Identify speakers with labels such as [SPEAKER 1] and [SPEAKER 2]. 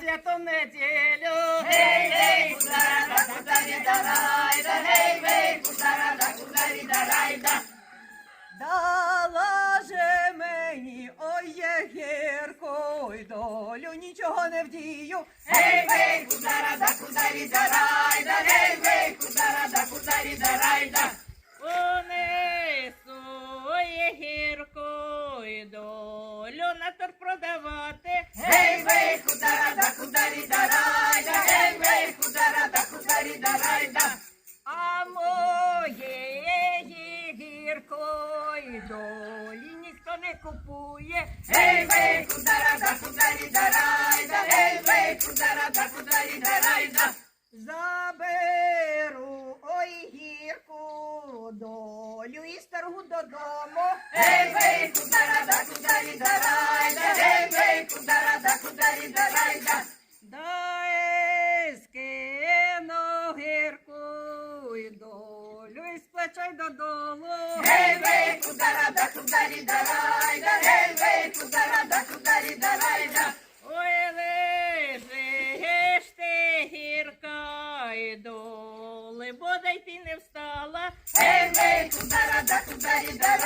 [SPEAKER 1] святу неділю.
[SPEAKER 2] Гей, гей, кударада, кударіда, райда, гей, гей, кударада, кударіда, райда.
[SPEAKER 1] Дала же мені, ой, є гірко, ой, долю, нічого не вдію.
[SPEAKER 2] Гей, гей, кударада, кударіда, райда, гей, гей, кударада, кударіда, райда.
[SPEAKER 3] Понесу ой, гірко і долю на торг продавати.
[SPEAKER 1] Долі ніхто не купує.
[SPEAKER 2] Гей, гей, кударада, кударіда, райда, гей, гей, кударада, кударіда, райда.
[SPEAKER 1] Заберу ой гірку долю і стару додому.
[SPEAKER 2] Гей, гей, кударада, кударіда, райда, гей, гей, кударада, кударіда, райда.
[SPEAKER 1] Дай скину гірку і долю і сплечай додолу.
[SPEAKER 2] Гей, гей, кударада, кударіда, райда, гей, гей, кударада, кударіда, райда.
[SPEAKER 3] Ой, лежиш ти гірка і доли, бодай ти не встала.
[SPEAKER 2] Гей, гей, кударада, кударіда,